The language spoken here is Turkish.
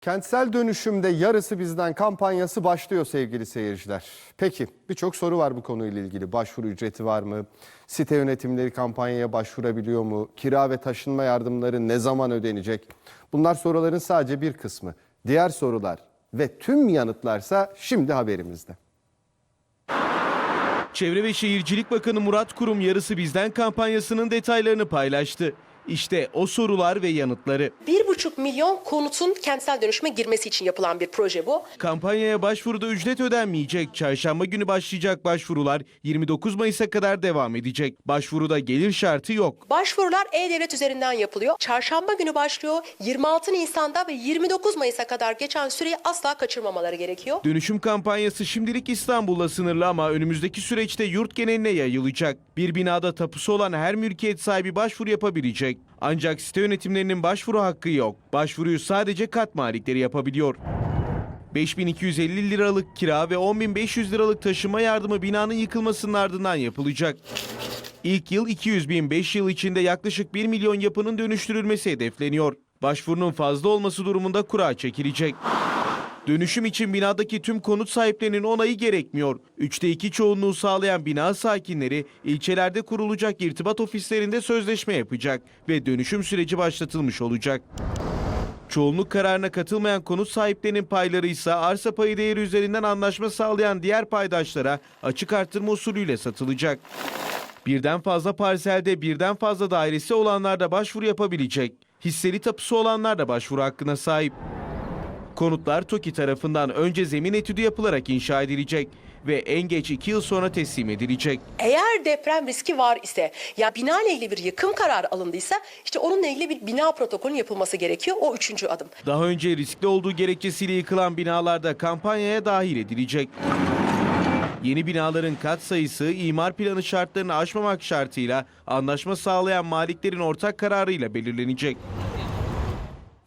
Kentsel dönüşümde yarısı bizden kampanyası başlıyor sevgili seyirciler. Peki birçok soru var bu konuyla ilgili. Başvuru ücreti var mı? Site yönetimleri kampanyaya başvurabiliyor mu? Kira ve taşınma yardımları ne zaman ödenecek? Bunlar soruların sadece bir kısmı. Diğer sorular ve tüm yanıtlarsa şimdi haberimizde. Çevre ve Şehircilik Bakanı Murat Kurum yarısı bizden kampanyasının detaylarını paylaştı. İşte o sorular ve yanıtları. 1,5 milyon konutun kentsel dönüşüme girmesi için yapılan bir proje bu. Kampanyaya başvuruda ücret ödenmeyecek. Çarşamba günü başlayacak başvurular 29 Mayıs'a kadar devam edecek. Başvuruda gelir şartı yok. Başvurular e-devlet üzerinden yapılıyor. Çarşamba günü başlıyor. 26 Nisan'da ve 29 Mayıs'a kadar geçen süreyi asla kaçırmamaları gerekiyor. Dönüşüm kampanyası şimdilik İstanbul'la sınırlı ama önümüzdeki süreçte yurt geneline yayılacak. Bir binada tapusu olan her mülkiyet sahibi başvuru yapabilecek. Ancak site yönetimlerinin başvuru hakkı yok. Başvuruyu sadece kat malikleri yapabiliyor. 5250 liralık kira ve 10500 liralık taşıma yardımı binanın yıkılmasının ardından yapılacak. İlk yıl 200 bin, 5 yıl içinde yaklaşık 1 milyon yapının dönüştürülmesi hedefleniyor. Başvurunun fazla olması durumunda kura çekilecek. Dönüşüm için binadaki tüm konut sahiplerinin onayı gerekmiyor. Üçte iki çoğunluğu sağlayan bina sakinleri ilçelerde kurulacak irtibat ofislerinde sözleşme yapacak ve dönüşüm süreci başlatılmış olacak. Çoğunluk kararına katılmayan konut sahiplerinin payları ise arsa payı değeri üzerinden anlaşma sağlayan diğer paydaşlara açık artırma usulüyle satılacak. Birden fazla parselde birden fazla dairesi olanlar da başvuru yapabilecek. Hisseli tapusu olanlar da başvuru hakkına sahip. Konutlar TOKİ tarafından önce zemin etüdü yapılarak inşa edilecek ve en geç 2 yıl sonra teslim edilecek. Eğer deprem riski var ise ya bina ile ilgili bir yıkım kararı alındıysa işte onunla ilgili bir bina protokolünün yapılması gerekiyor. O üçüncü adım. Daha önce riskli olduğu gerekçesiyle yıkılan binalarda kampanyaya dahil edilecek. Yeni binaların kat sayısı imar planı şartlarını aşmamak şartıyla anlaşma sağlayan maliklerin ortak kararıyla belirlenecek.